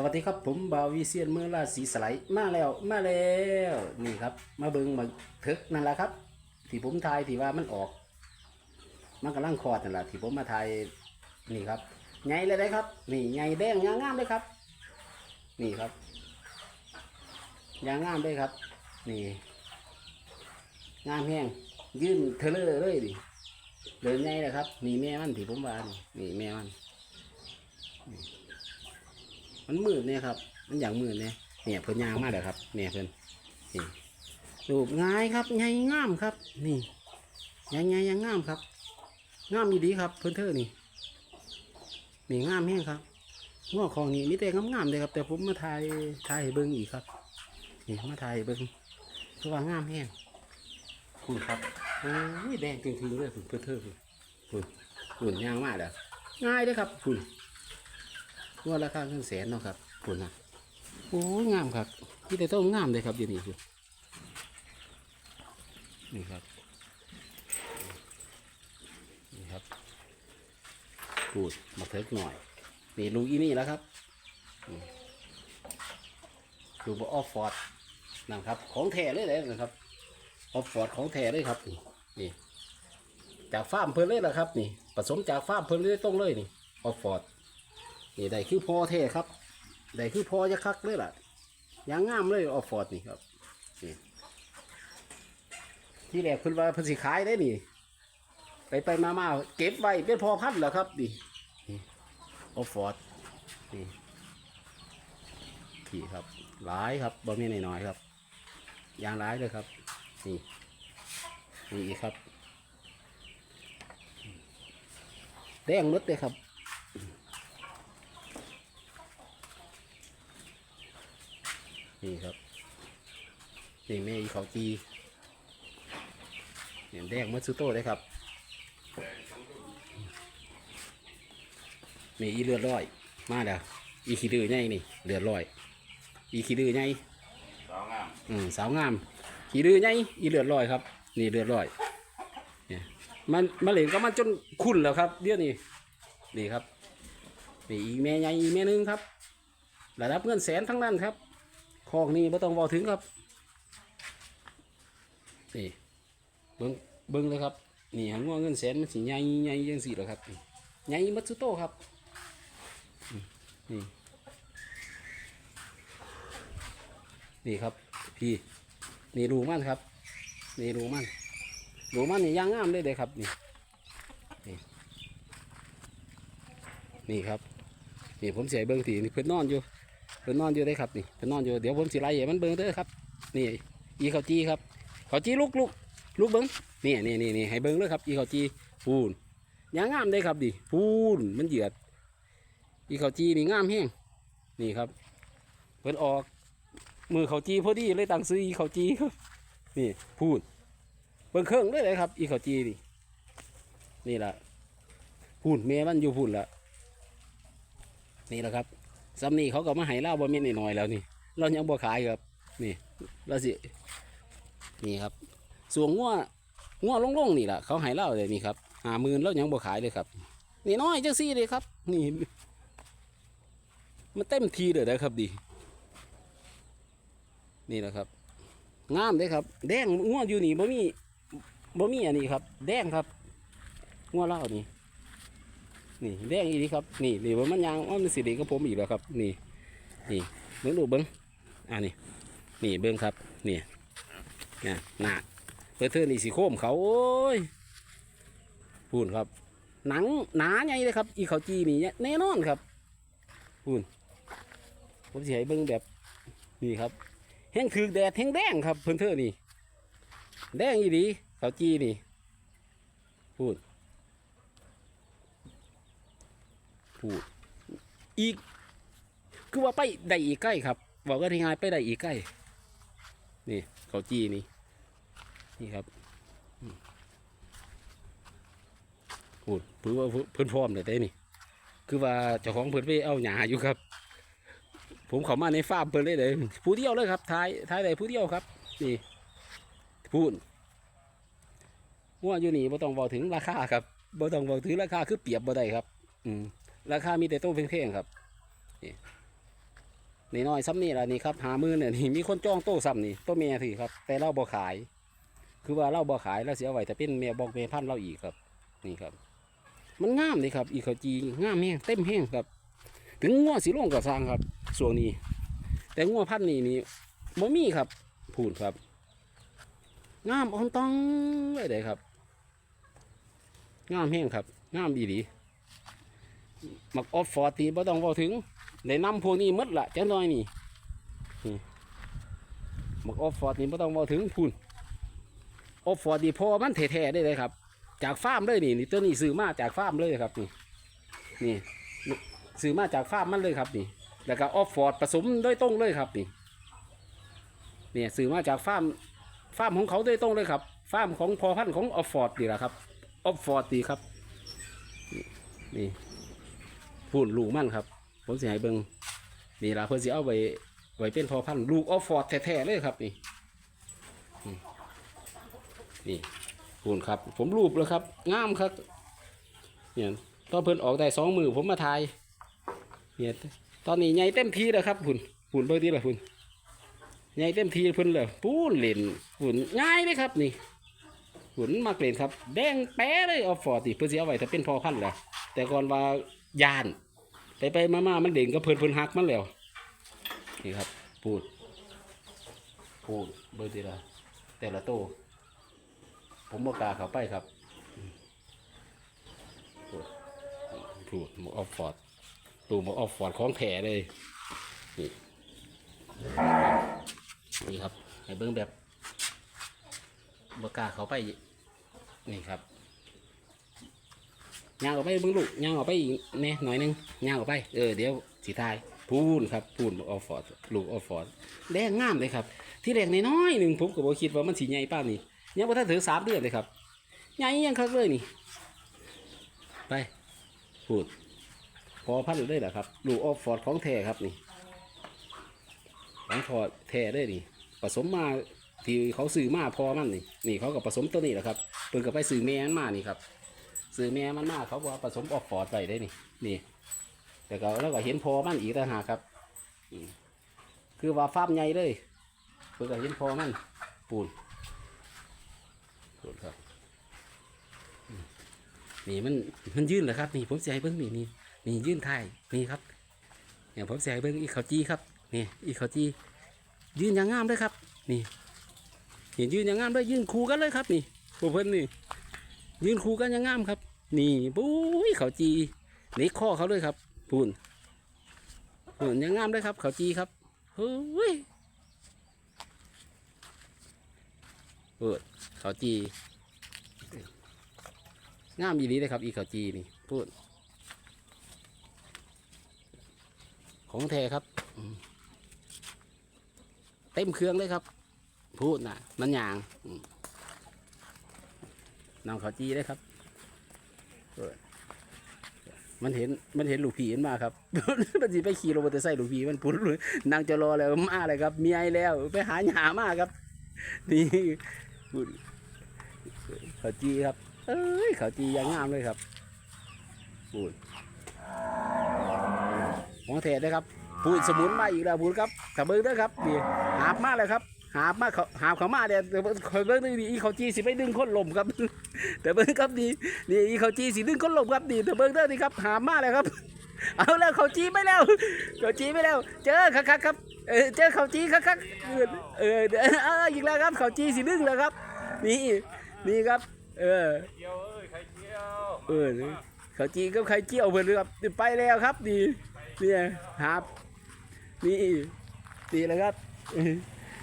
สวัสดีครับผมบาวีเซียนเมื่อราศีสไลด์มาแล้วมาแล้วนี่ครับ มาเบิงมาเถกนั่นแหละครับ ที่ผมทายที่ว่ามันออก มันกำลังคอดนั่นแหละที่ผมมาทายนี่ครับใหญ่เลยนะครับ นี่ใหญ่แดงยางงามเลยครับ นี่ครับยางงามเลยครับ นี่ งามแห้งยื่นเทเลอร์เลยดิเดินใหญ่เลยครับ นี่แม่มันที่ผมว่านี่นี่แม่มัน มันมืดเนี่ยครับ มันอย่างมืดเนี่ยเนี่ยเพิ่นยางมากเลยครับ เนี่ยเพิ่นนี่รูปง่ายครับใหญ่งามครับ นี่ใหญ่ใหญ่ยังงามครับ งามดีครับ เพิ่นเธอนี่นี่งามแห้งครับง้อของนี่มีแต่งามๆเลยครับ แต่ผมมาถ่ายถ่ายเบิ้งอีกครับนี่มาถ่ายเบิ้งเพราะว่างามแห้งคุณครับโอ้ยแดงจริงๆเลยคุณเพิ่นเธอคุณคุณคุณยางมากเลยง่ายเลยครับคุณ ว่าราคาเงินแสนเนาะครับคุณนะโอ้ยงามครับที่แต่ต้องงามเลยครับเดี๋ยวนี้คือนี่ครับนี่ครับพูดมาเทิกหน่อยนี่ลูกอีนี่แล้วครับอืมดูบออฟฟอร์ดนะครับ ของแท้เลยเลยนะครับออฟฟอร์ดของแท้เลยครับนี่นี่จากฟาร์มเพิ่นเลยละครับ นี่ผสมจากฟาร์มเพิ่นเลยต้องเลยนี่ออฟฟอร์ด นี่ได้คือพอเท่ครับได้คือพอจะคักเลยล่ะยางงามเลยออฟฟอร์ดนี่ครับนี่ที่แรกเพิ่นว่าเพิ่นสิขายได้นี่ ไปไปมามาเก็บไว้เป็นพอพันธุ์แล้วครับนี่ออฟฟอร์ดนี่ขี่ครับหลายครับบ่มีน้อยๆครับยางหลายเลยครับนี่นี่อีกครับแดงหมดเลยครับ นี่ครับนี่แม่อีเขาจีเนี่ยแดงมัตสึโต้เลยครับนี่อีเลือดร้อย มาแล้วอีขี้ดื้อใหญ่นี่เลือดร้อย อีขี้ดื้อใหญ่สาวงามอืมสาวงามขี้ดื้อใหญ่อีเลือดร้อยครับ นี่เลือดร้อยเนี่ยมันมาเหล่นก็มันจนคุ้นแล้วครับเดี๋ยวนี้นี่ครับนี่อีกแม่ใหญ่อีกแม่หนึงครับ ระดับเงินแสนทั้งนั้นครับ คอกนี่ไม่ต้องบอกถึงครับนี่เบิ้งเบิ้งเลยครับนี่หันว่าเงินแสนมันสิใหญ่ใหญ่ยังสี่หรอครับใหญ่มัตสึโตครับนี่นี่ครับพี่นี่รูมันครับนี่รูมันรูมันนี่ย่างงามเลยเลยครับนี่นี่นี่ครับนี่ผมเสียเบิ้งทีนี่เพิ่อนนอนอยู่ เพิ่นนอนอยู่ได้ครับนี่เพิ่นนอนอยู่เดี๋ยวผมสิไล่ให้มันเบิ่งเด้อครับนี่อีเขาจีครับเขาจีลุกลุกลุกเบิ่งนี่นี่นี่นี่ให้เบิ่งเลยครับ อีเขาจีพูนยางงามได้ครับดิพูนมันเหยียด อีเขาจีนี่งามแห้งนี่ครับ เพิ่นออก มือเขาจีพอดีเลยตังซื้ออีเขาจีครับนี่พูนเบิ่งเครื่องเลยเลยครับ อีเขาจีนี่นี่แหละพูนเมมันอยู่พูนละนี่แหละครับ ซ้ำนี่เขาก็มาให้เล่าบ่ม่นน้อยแล้วนี่ เรายังบ่ขายครับ นี่เราสิ นี่ครับส่วงงัวงัวลงๆนี่แหละเขาให้เล่าเลยนี่ครับหาหมื่นเรายังบ่ขายเลยครับ นี่น้อยจังซี่เลยครับ นี่ มันเต็มทีเลยนะครับดี นี่แหละครับ งามเลยครับ แดงงัวอยู่นี่บ่มีบ่มีอันนี้ครับ แดงครับงัวเล่านี่ นี่แดงอีกครับ นี่นี่ว่ามันยางว่ามันสีดีกับผมอีกแล้วครับ นี่ นี่เบิ้งดูเบิ้งอ่านี่ นี่เบิ้งครับ นี่นี่หนาเพื่อเธอนี่สีโค้มเขาโอ้ยพูนครับ หนังหนาไงเลยครับ อีเขาจีนี่แน่นอนครับพูนผมสิให้เบิ้งแบบนี่ครับแห้งถือแดดแห้งแดงครับเพื่อนเธอนี่ แดงอีดีเขาจีนี่พูน พูด อีก คือว่าไปได้อีกใกล้ครับบอกว่าที่งานไปได้อีกใกล้นี่เขาจีนี่นี่ครับพูดเพื่อว่าเพื่อนพร้อมเลยได้นี่ คือว่าเจ้าของเพื่อนไปเอาหยาอยู่ครับ ผมเข้ามาในฟาร์มเพื่อนเลยเลยผู้เดียวเลยครับท้ายท้ายใดผู้เดียวครับ นี่พูดว่าอยู่นี่บ่ต้องบอกถึงราคาครับบ่ต้องบอกถึงราคาคือเปรียบบ่ได้ครับ อืม ราคามีแต่โต้เพ่งๆครับนี่นี่น้อยซ้ำนี่ละนี่ครับหามือเนี่ยนี่มีคนจ้องโต้ซ้ำนี่ตัวเมียถือครับ แต่เราบ่ขาย คือว่าเราบ่ขายแล้วเสียไหวแต่เป็นเมียบอกเมียพันเราอีกครับ นี่ครับ มันงามเลยครับ อีเขาจีงามแห้งเต็มแห้งครับ ถึงงัวสีลงกับสร้างครับส่วนนี้ แต่งัวพันนี่นี่บ่มีครับพูดครับ งามอ่อนต้องเลยเด้ครับ งามแห้งครับ งามดีดี มักออฟฟอร์ดนี่บ่ต้องเว้าถึงได้ำพวกนี้มดละจังน้อยนี่มักออฟฟอร์ดนี่บ่ต้องเว้าถึงพูนออฟฟอร์ดนี่พอมันแท้ๆได้เลยครับ จากฟาร์มเลยนี่นี่ตัวนี้ซื้อมาจากฟาร์มเลยครับนี่นี่ซื้อมาจากฟาร์มมันเลยครับนี่ แล้วก็ออฟฟอร์ดผสมโดยตรงเลยครับนี่เนี่ยซื้อมาจากฟาร์มฟาร์มของเขาโดยตรงเลยครับฟาร์มของพอพันธุ์ของออฟฟอร์ดนี่แหละครับออฟฟอร์ดดีครับนี่ พูดลูกมั่นครับ ผมสิให้เบิงนี่ละเพื่อสิเอาไว้ไว้เป็นพอพันลูกออฟฟอร์ดแท้ๆเลยครับนี่นี่พูนครับ ผมรูปแล้วครับงามครับเนี่ยตอนเพิ่นออกได้สองมือผมมาถ่ายเนี่ยตอนนี้ใหญ่เต็มทีแล้วครับพุ่นพุ่นเบอร์ที่ละพุ่นใหญ่เต็มทีเพิ่นเลยปูนเล่นพุ่นง่ายเลยครับนี่พุ่นมากเล่นครับ แดงแป๊ะเลยออฟฟอร์ติเพื่อสิเอาไว้ถ้าเป็นพอพันแหละแต่ก่อนว่า ยาน ไปไปมามามันเด่นก็เพิ่นเพิ่นหักมันแล้วนี่ครับ พูด พูดเบอร์ทีละแต่ละโต ผมบอกกาเขาไปครับพูดพูดออฟฟอร์ดตูมออฟฟอร์ดของแถเลยนี่นี่ครับให้เบิ้งแบบบอกาเขาไป นี่ครับ ย่างออกไปเบิ้งลูกย่างออกไปอีกแน่หน่อยหนึงย่างออกไปเออเดี๋ยวสีทายพูนครับพูนออฟฟอร์ดลูกออฟฟอร์ดแดงงามเลยครับ ที่แรกน้อยหนึ่งผมก็บ่คิดว่ามันสีใหญ่ป้านนี่ยังบ่ทันถึงสามเดือนเลยครับใหญ่ยังคักเลยนี่ ไปพูดพอพันเลยแหละครับลูกออฟฟอร์ดของแท้ครับนี่ของพอแท้เลยนี่ผสมมาที่เขาซื้อมาพอมันนี่นี่เขาก็ผสมตัวนี้แหละครับเพิ่นก็ไปซื้อแม่นมานี่ครับ ซื้อแม่มันมาเขาบอกผสมออฟฟอร์ดไปได้นี่ นี่แต่ก็แล้วก็เห็นพอมันอีกต่างหากครับคือว่าฟาร์มใหญ่เลยเพิ่นก็เห็นพอมันปูนปูนครับนี่มันมันยื่นเหรอครับนี่ผมจะให้เบิ่งนี่นี่นี่ยื่นไทายนี่ครับอย่างผมใส่เบิ้งอีเขาจี้ครับนี่อีเขาจี้ยื่นอย่างงามเลยครับ นี่เห็นยื่นอย่างงามเลยยื่นคู่กันเลยครับ นี่พวกเพิ่นนี่ ยื่นคู่กันอย่างงามครับ นี่ปุ้ยเขาจีนี่ข้อเขาเลยครับพูนพูนย่างงามเลยครับ เขาจีครับเฮ้ยเออเขาจีงามอีนี้เลยครับ อีเขาจีนี่พูด ของแท้ครับ เต็มเครื่องเลยครับ พูดนะมันยางน้องเขาจีได้ครับ มันเห็นมันเห็นลูกผีมันมาครับ มันสิไปขี่รถมอเตอร์ไซค์ลูกผีมันพุ่นเลยนางจะรอแล้วมาเลยครับเมียแล้ว ไปหาหยามาครับนี่พูดเขาจีครับ เอ้ยเขาจีย่างงามเลยครับพูดของแท้นะครับพูดสมุนมาอีกแล้วพูดครับกับเบิ้งด้อครับนี่หาบมาเลยครับ หาบมาเขาหาบเขามาเดี๋ยวคอยเบิ้งดีอีเขาจีสิไปดึงคนลมครับ แต่เบิ้งครับดีนี่อีเขาจีสิดึงคนลมครับดีแต่เบิ้งเด้อดีครับหาบมาเลยครับ เอาแล้วเขาจีไปแล้วเขาจีไปแล้ว เจอคักคักครับเออเจอเขาจีคักคักเออเออเดี๋ยวเอออีกแล้วครับเขาจีสิดึงแล้วครับ นี่นี่ครับ เออเจียวเอ้ยไข่เจียวเออเขาจีก็ไข่เจียวเพื่อนเลยครับไปแล้วครับดีเนี่ยครับนี่นี่แหละครับ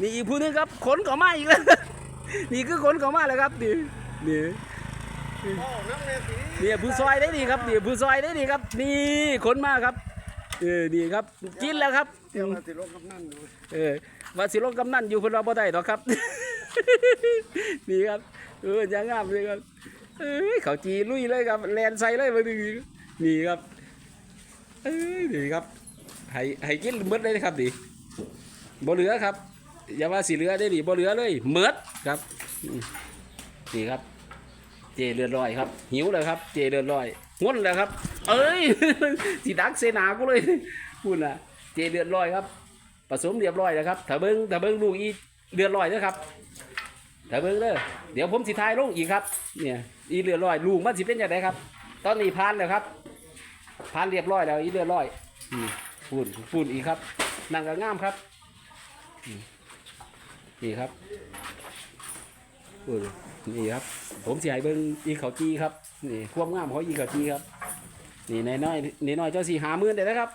นี่อีกผู้หนึงครับขนเขามาอีกแล้วนี่คือขนเขามาแล้วครับนี่นี่โอ้น้ำเนี่ยสีเนี่ยผู้ซอยได้ดีครับนี่ผู้ซอยได้ดีครับ นี่ขนมาครับเออนี่ครับกินแล้วครับเจียวมาสิลงกับนั่นอยู่เออว่าสิลงกำนันอยู่เพิ่นเราบ่ได้หรอกครับนี่ครับเออยังงามเลยครับเอ้ยเขาจีลุยเลยครับแลนใส่เลยมาดูนี่ครับเอ้ยนี่ครับให้ให้กินหมดเลยนะครับดิบ่เหลือครับ อย่าว่าสิเหลือได้ดิบ่เหลือเลยหมดครับนี่ครับ เจเลือดลอยครับ หิวเลยครับ เจเลือดลอยงดเลยครับ เอ้ยสิดักเสนากูเลยพูดนะเจเลือดลอยครับ ผสมเรียบร้อยแล้วครับถ้าเบิ้งถ้าเบิ้งลูกอีเดือนร้อยเด้อครับถ้าเบิ้งเด้อเดี๋ยวผมสิทายลงอีกครับ เนี่ย อีเดือนร้อยลูกมันสิเป็นยังไงครับ ตอนนี้พานแล้วครับพานเรียบร้อยแล้วอีเดือนร้อยฝุ่นฝุ่นอีกครับนั่งก็งามครับ นี่ครับนี่ครับ ผมสิให้เบิ้งอีเขาจีครับนี่ความงามของอีเขาจีครับ นี่นายน้อยนี่น้อยเจ้าสี่หาหมื่นได้แล้วครับ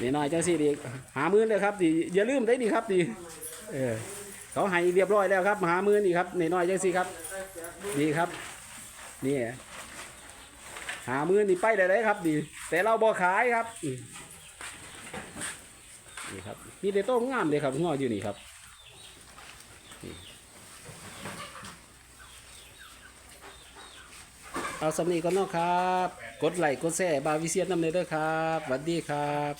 นี่น้อยเจ้าสี่ดีหาหมื่นเลยครับดีอย่าลืมได้ดีครับดีเออเขาให้เรียบร้อยแล้วครับหาหมื่นนี่ครับนี่น้อยเจ้าสี่ครับดีครับนี่หาหมื่นนี่ไปได้เลยครับ ดี แต่เราบ่ขายครับ นี่ครับมีแต่โต้งงามเลยครับงออยู่นี่ครับเอาสำนีก่อนเนาะครับ กดไลค์กดแชร์บาวิเซียนน้ำเนยเด้อครับสวัสดีครับ